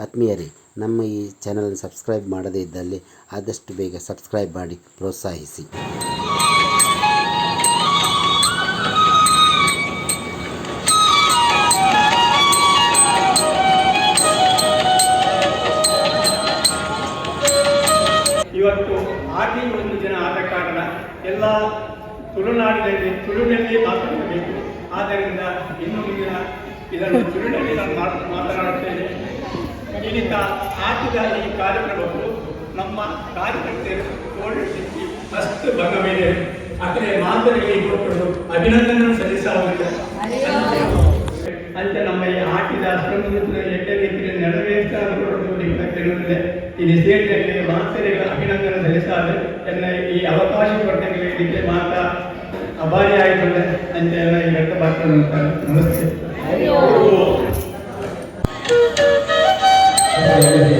ಆತ್ಮೀಯರೇ, ನಮ್ಮ ಈ ಚಾನಲನ್ನು ಸಬ್ಸ್ಕ್ರೈಬ್ ಮಾಡದೇ ಇದ್ದಲ್ಲಿ ಆದಷ್ಟು ಬೇಗ ಸಬ್ಸ್ಕ್ರೈಬ್ ಮಾಡಿ ಪ್ರೋತ್ಸಾಹಿಸಿ. ಇವತ್ತು ಆಟಿ ಒಂದು ಜನ ಆದ ಕಾರಣ ಎಲ್ಲ ತುಳುನಾಡಿನಲ್ಲಿ ತುಳುನಲ್ಲಿ ಮಾತನಾಡಬೇಕು ಆದ್ದರಿಂದ ಇನ್ನು ಮುಂದಿನ ಇದನ್ನು ತುಳುನಲ್ಲಿ ನಾನು ಮಾತ್- ಮಾತನಾಡುತ್ತೇನೆ ಇಲ್ಲಿಂದ ಆಟದ ಈ ಕಾರ್ಯಕ್ರಮವು ನಮ್ಮ ಕಾರ್ಯಕರ್ತರು ತೋಳಿಸಿ ಅಷ್ಟು ಭಾಗವಿದೆ. ಆದರೆ ಮಾತರಿಗೆ ಕೊಟ್ಟರು ಅಭಿನಂದನೆ ಸಲ್ಲಿಸಲಾಗಿದೆ ಅಂತ ನಮ್ಮ ಈ ಆಟಿದ ಅಷ್ಟೊಂದು ಎಟ್ಟ ರೀತಿಯಲ್ಲಿ ನೆರವೇರಿಸಿದೆ ಇಲ್ಲಿ ಸೇರಿದಂತೆ ಮಾತರಿಗೆ ಅಭಿನಂದನೆ ಸಲ್ಲಿಸಾದ ಎಲ್ಲ ಈ ಅವಕಾಶ ಕೊಟ್ಟಂಗೆ ಮಾತ್ರ ಮಾತಾ ಅಭಾರಿ ಆಯಿತು ಅಂತ ಎಲ್ಲ ಈ ವ್ಯಕ್ತಪಡಿಸ್ತಾರೆ ನಮಸ್ತೆ Yeah.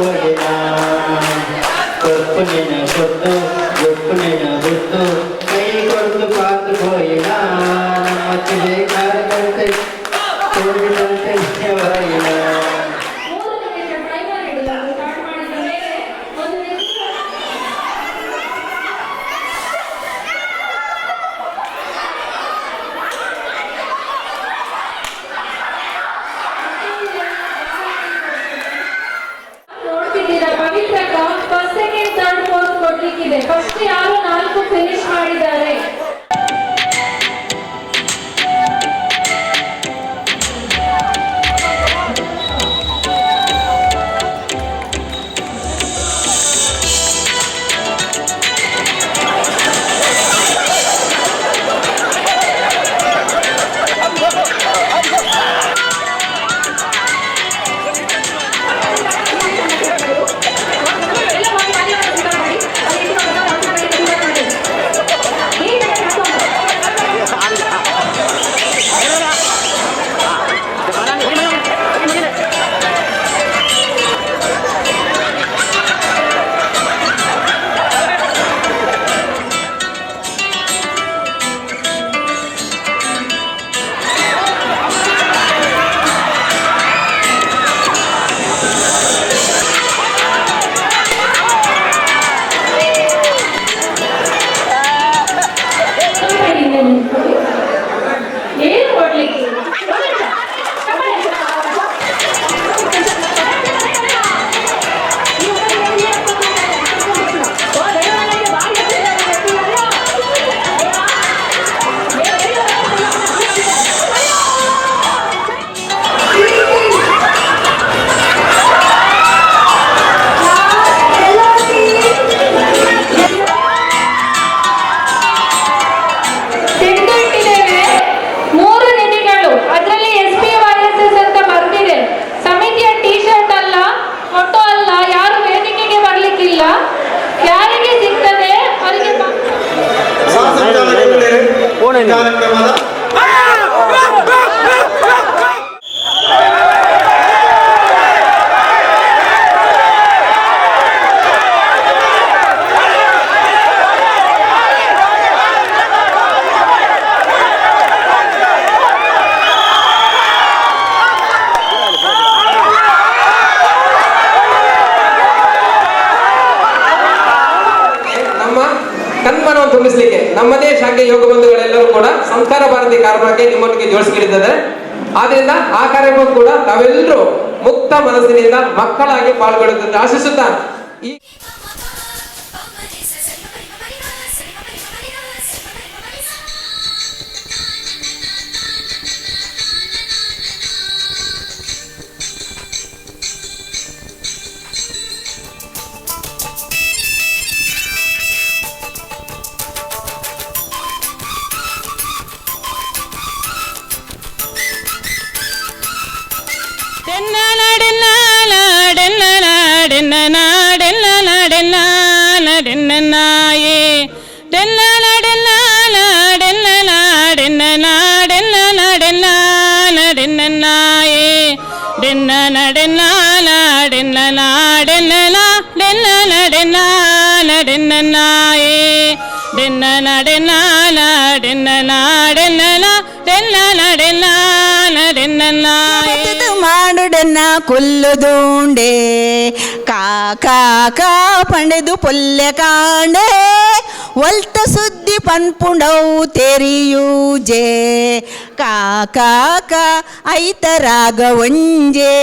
Fuego. ಯಾರು ನಾಲ್ಕು ಫಿನಿಶ್ ಮಾಡಿದ್ದಾರೆ. ಸಂಸ್ಕಾರ ಭಾರತಿ ಕಾರ್ಯಕ್ರಮಕ್ಕೆ ನಿಮ್ಮೊಟ್ಟಿಗೆ ಜೋಡಿಸಿಕೊಂಡಿದ್ದಾರೆ ಆದ್ರಿಂದ ಆ ಕಾರ್ಯಕ್ರಮ ಕೂಡ ತಾವೆಲ್ಲರೂ ಮುಕ್ತ ಮನಸ್ಸಿನಿಂದ ಮಕ್ಕಳಾಗಿ ಪಾಲ್ಗೊಳ್ಳುತ್ತದೆ ಆಶಿಸುತ್ತಾ ಈ நாடென்னாடென்னாடென்னாடென்னாயே டென்னாடென்னாடென்னாடென்னாடென்னாடென்னாடென்னாயே டென்னடென்னாடென்னலாடென்னலாடென்னலாடென்னலாடென்னலாயே டென்னடென்னாடென்னலாடென்னலாடென்னலா మాడుడన్నా కుళ్ళు దూండే కాకా కా పండదు పొల్లె కాండే ಒಲ್ತ ಸುದ್ದಿ ಪನ್ಪುಂಡವು ತೆರಿಯೂಜೆ ಕಾಕ ಐತ ರಾಗ ಒಂಜೆ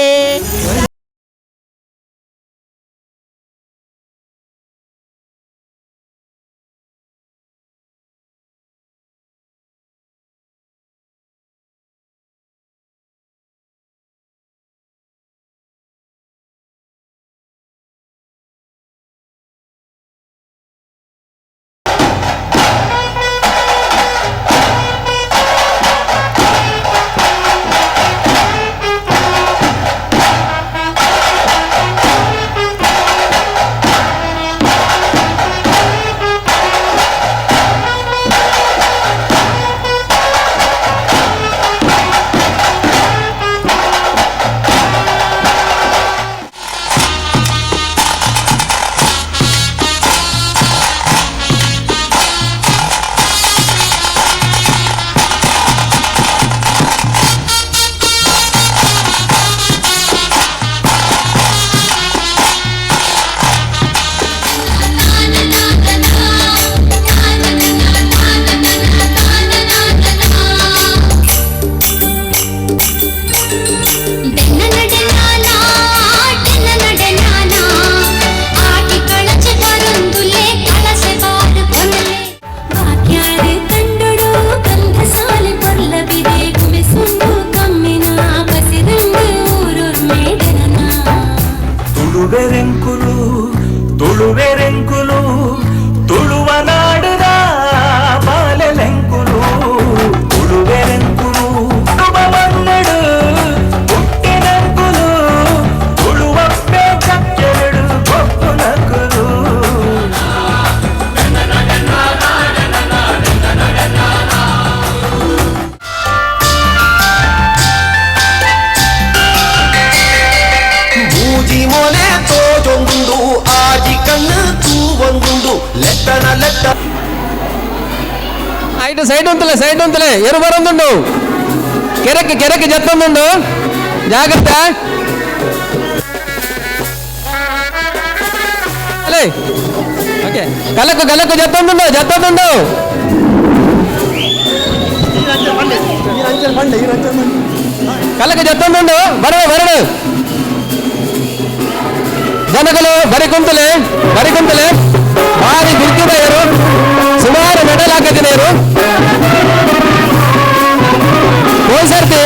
తులువెరెంకులు తులువెరెంకులు తులువనా ತೋಜೊಂದುಂಡು ಆಜಿ ಕಣ್ಣು ತೂವೊಂದುಂಡು ಲೆಟ್ಟನ ಲೆಟ್ಟ ಐಟು ಸೈಡ್ ಉಂತಲೆ ಸೈಡ್ ಉಂತಲೆ ಎರು ಬರೊಂದುಂಡು ಕೆರೆಕ್ಕೆ ಕೆರೆಕ್ಕೆ ಜತ್ತೊಂದುಂಡು ಜಾಗ್ರತೆ ಅಲೆ ಓಕೆ ಕಲಕು ಕಲಕು ಜತ್ತೊಂದುಂಡು ಜತ್ತೊಂದುಂಡು ಕಲಕು ಜತ್ತೊಂದುಂಡು ಬರಡು ಬರಡು ಜನಗಳು ಬರಿ ಕುಂತಲೆ ಬರಿ ಭಾರಿ ದುರ್ಗಿದೆಯರು ಸುಮಾರು ಮೆಡಲ್ ಹಾಕಿದ್ದೀರು ಹೋಯ್ಸರ್ತಿ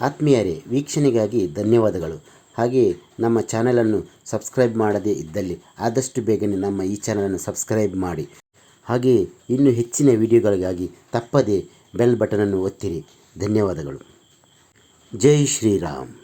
ಆತ್ಮೀಯರೇ, ವೀಕ್ಷಣೆಗಾಗಿ ಧನ್ಯವಾದಗಳು. ಹಾಗೆಯೇ ನಮ್ಮ ಚಾನಲನ್ನು ಸಬ್ಸ್ಕ್ರೈಬ್ ಮಾಡದೇ ಇದ್ದಲ್ಲಿ ಆದಷ್ಟು ಬೇಗನೆ ನಮ್ಮ ಈ ಚಾನಲನ್ನು ಸಬ್ಸ್ಕ್ರೈಬ್ ಮಾಡಿ. ಹಾಗೆಯೇ ಇನ್ನೂ ಹೆಚ್ಚಿನ ವಿಡಿಯೋಗಳಿಗಾಗಿ ತಪ್ಪದೇ ಬೆಲ್ ಬಟನನ್ನು ಒತ್ತಿರಿ. ಧನ್ಯವಾದಗಳು. ಜೈ ಶ್ರೀರಾಮ್.